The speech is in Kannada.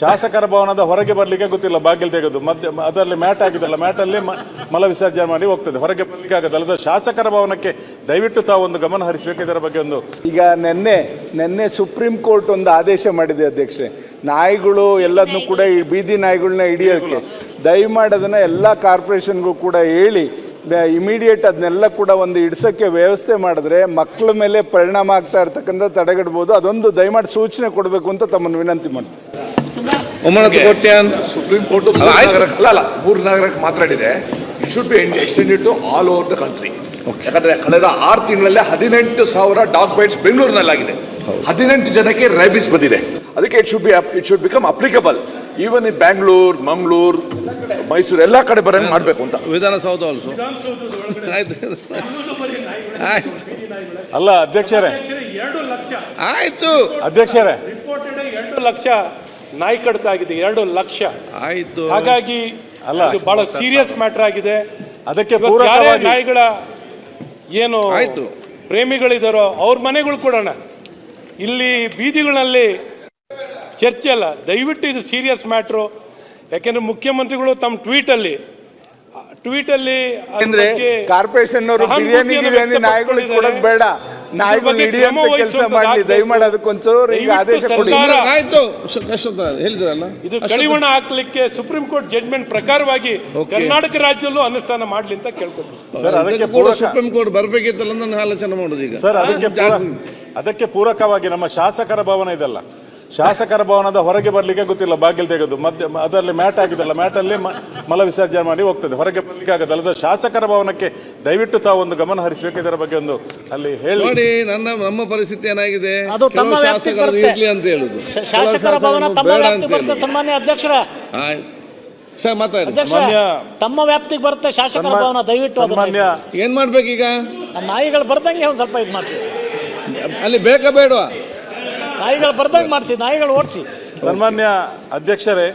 ಶಾಸಕರ ಭವನದ ಹೊರಗೆ ಬರ್ಲಿಕ್ಕೆ ಗೊತ್ತಿಲ್ಲ, ಬಾಗಿಲು ತೆಗೆದು. ಮತ್ತೆ ಅದರಲ್ಲಿ ಮ್ಯಾಟ್ ಆಗಿದೆಲ್ಲ ಮ್ಯಾಟಲ್ಲಿ ಮ- ಮಲ ವಿಸರ್ಜನೆ ಮಾಡಿ ಹೋಗ್ತದೆ. ಹೊರಗೆ ಬರ್ಲಿಕ್ಕೆ ಆಗೋದಲ್ಲ ಅದು ಶಾಸಕರ ಭವನಕ್ಕೆ ದಯವಿಟ್ಟು ತಾವು ಒಂದು ಗಮನ ಹರಿಸಬೇಕು. ಇದರ ಬಗ್ಗೆ ಒಂದು ಈಗ ನಿನ್ನೆ ನಿನ್ನೆ ಸುಪ್ರೀಂ ಕೋರ್ಟ್ ಒಂದು ಆದೇಶ ಮಾಡಿದೆ ಅಧ್ಯಕ್ಷೆ ನಾಯಿಗಳು ಎಲ್ಲದನ್ನು ಕೂಡ ಈ ಬೀದಿ ನಾಯಿಗಳನ್ನ ಹಿಡಿಯೋಕ್ಕೆ. ದಯಮಾಡಿ ಅದನ್ನು ಎಲ್ಲ ಕಾರ್ಪೊರೇಷನ್ಗೂ ಕೂಡ ಹೇಳಿ ಇಮಿಡಿಯೇಟ್ ಅದನ್ನೆಲ್ಲ ಕೂಡ ಒಂದು ಇಡ್ಸೋಕ್ಕೆ ವ್ಯವಸ್ಥೆ ಮಾಡಿದ್ರೆ ಮಕ್ಕಳ ಮೇಲೆ ಪರಿಣಾಮ ಆಗ್ತಾ ಇರ್ತಕ್ಕಂಥ ತಡೆಗಟ್ಬೋದು. ಅದೊಂದು ದಯಮಾಡಿ ಸೂಚನೆ ಕೊಡಬೇಕು ಅಂತ ತಮ್ಮನ್ನು ವಿನಂತಿ ಮಾಡ್ತೀನಿ. ಒಮ್ಮನತ್ತು ಕೊಟ್ಯಾನ್ ಸುಪ್ರೀಂ ಕೋರ್ಟ್ ಅಲ್ಲ, ಅಲ್ಲ ಮೂರು ನಗರಕ್ಕೆ ಮಾತಾಡಿದೆ. It should be extended to all over the country ಯಾಕಂದ್ರೆ ಕಳೆದ ಆರು ತಿಂಗಳಲ್ಲೇ ಹದಿನೆಂಟು ಸಾವಿರ ಡಾಗ್ ಬೈಟ್ಸ್ ಬೆಂಗಳೂರಿನಲ್ಲಾಗಿದೆ ಹದಿನೆಂಟು ಜನಕ್ಕೆ ರೈಬಿಸ್ ಬಂದಿದೆ. ಅದಕ್ಕೆ it should be it should become applicable even in Bangalore Mangaluru Mysuru ಎಲ್ಲ ಕಡೆ ಬರೋಂಗೆ ಮಾಡಬೇಕು ಅಂತ. ವಿಧಾನಸೌಧ ಆಲ್ಸೋ ಆಯ್ತು. ಆಯ್ತು. ಅಲ್ಲ ಅಧ್ಯಕ್ಷರೇ. ಎರಡು ಲಕ್ಷ. ಆಯ್ತು. ಅಧ್ಯಕ್ಷರೇ. ರಿಪೋರ್ಟೆಡ್ ಎರಡು ಲಕ್ಷ. ನಾಯಿ ಕಡಿತ ಆಗಿದೆ ಎರಡು ಲಕ್ಷ. ಆಯ್ತು. ಹಾಗಾಗಿ ಅಲ್ಲ. ಇದು ಬಹಳ ಸೀರಿಯಸ್ ಮ್ಯಾಟರ್ ಆಗಿದೆ. ಅದಕ್ಕೆ ಪೂರಕವಾಗಿ ನಾಯಿಗಳ ಏನು ಆಯ್ತು. ಪ್ರೇಮಿಗಳಿದಾರೋ ಅವ್ರ ಮನೆಗಳು ಕೊಡೋಣ ಇಲ್ಲಿ ಬೀದಿಗಳಲ್ಲಿ ಚರ್ಚೆ ಅಲ್ಲ. ದಯವಿಟ್ಟು ಇದು ಸೀರಿಯಸ್ ಮ್ಯಾಟ್ರು ಯಾಕೆಂದ್ರೆ ಮುಖ್ಯಮಂತ್ರಿಗಳು ತಮ್ಮ ಟ್ವೀಟಲ್ಲಿ ಟ್ವೀಟಲ್ಲಿ ಅಂದ್ರೆ ಕಾರ್ಪೊರೇಷನ್ ಅವರು ಬಿರಿಯಾನಿ ಗಿರಿಯಾನಿ ನಾಯಿಗಳಿಗೆ ಕೊಡೋದು ಬೇಡ. ನಾಯಿಗಳು ಹಿಡಿಯಂತ ಕೆಲಸ ಮಾಡಲಿ ದಯಮಾಡಿ ಅದಕ್ಕೊಂಚೂರು ಈಗ ಆದೇಶ ಕೊಡಿ. ಆಯ್ತು ಹೇಳಿದ್ರಲ್ಲ? ಇದು ಕಡಿವಾಣ ಹಾಕ್ಲಿಕ್ಕೆ ಸುಪ್ರೀಂ ಕೋರ್ಟ್ ಜಡ್ಜ್ಮೆಂಟ್ ಪ್ರಕಾರವಾಗಿ ಕರ್ನಾಟಕ ರಾಜ್ಯದಲ್ಲೂ ಅನುಷ್ಠಾನ ಮಾಡ್ಲಿ ಅಂತ ಕೇಳ್ಕೊತೀನಿ ಸರ್ ಅದಕ್ಕೆ ಕೂಡ ಪೂರಕ ಸುಪ್ರೀಂ ಕೋರ್ಟ್ ಬರ್ಬೇಕಿತ್ತಲ್ಲ ಅಂತ ನಾನು ಆಲೋಚನೆ ಮಾಡೋದು ಈಗ. ಸರ್ ಅದಕ್ಕೆ ಪೂರ- ಅದಕ್ಕೆ ಪೂರಕವಾಗಿ ನಮ್ಮ ಶಾಸಕರ ಭವನ ಇದಲ್ಲ. ಶಾಸಕರ ಭವನದ ಹೊರಗೆ ಬರ್ಲಿಕ್ಕೆ ಗೊತ್ತಿಲ್ಲ ಬಾಗಿಲು ತೆಗೆದು. ಮಧ್ಯ ಅದರಲ್ಲಿ ಮ್ಯಾಟ್ ಹಾಕಿದಲ್ಲ ಮ್ಯಾಟಲ್ಲಿ ಮಲವಿಸರ್ಜನೆ ಮಲ ವಿಸರ್ಜನೆ ಮಾಡಿ ಹೋಗ್ತದೆ. ಹೊರಗೆ ಬರ್ಲಿಕ್ಕೆ ಆಗೋದಲ್ಲ ಅದು ಶಾಸಕರ ಭವನಕ್ಕೆ ದಯವಿಟ್ಟು ತಾವು ಒಂದು ಗಮನ ಹರಿಸಬೇಕು. ಇದರ ಬಗ್ಗೆ ಒಂದು ಅಲ್ಲಿ ಹೇಳಿ. ನೋಡಿ ನನ್ನ ನಮ್ಮ ಪರಿಸ್ಥಿತಿ ಏನಾಗಿದೆ? ಅದು ತಮ್ಮ ಕೆಲವು ವ್ಯಾಪ್ತಿಗೆ ಶಾಸಕರು ಬರುತ್ತೆ. ಇರ್ಲಿ ಅಂತ ಹೇಳುದು. ಶ- ಶಾಸಕರ ಭವನ ತಮ್ಮ ಬೇಡ ವ್ಯಾಪ್ತಿ ಬರುತ್ತೆ ಸನ್ಮಾನ್ಯ ಅಧ್ಯಕ್ಷರ. ಸರ್ ಮಾತಾಡಿ. ಅಧ್ಯಕ್ಷ ತಮ್ಮ ವ್ಯಾಪ್ತಿಗೆ ಬರುತ್ತೆ ಶಾಸಕರ ಭವನ ದಯವಿಟ್ಟು ಏನ್ ಮಾಡ್ಬೇಕೀಗ? ಆ ನಾಯಿಗಳು ಬರ್ದಂಗೆ ಒಂದು ಸ್ವಲ್ಪ ಇದು ಮಾಡಿಸಿ. ಅಲ್ಲಿ ಬೇಕಾ ಬೇಡವಾ? ನಾಯಿಗಳು ಬರ್ದಾಗ ಮಾಡಿಸಿ ನಾಯಿಗಳು ಓಡಿಸಿ. ಸನ್ಮಾನ್ಯ ಅಧ್ಯಕ್ಷರೇ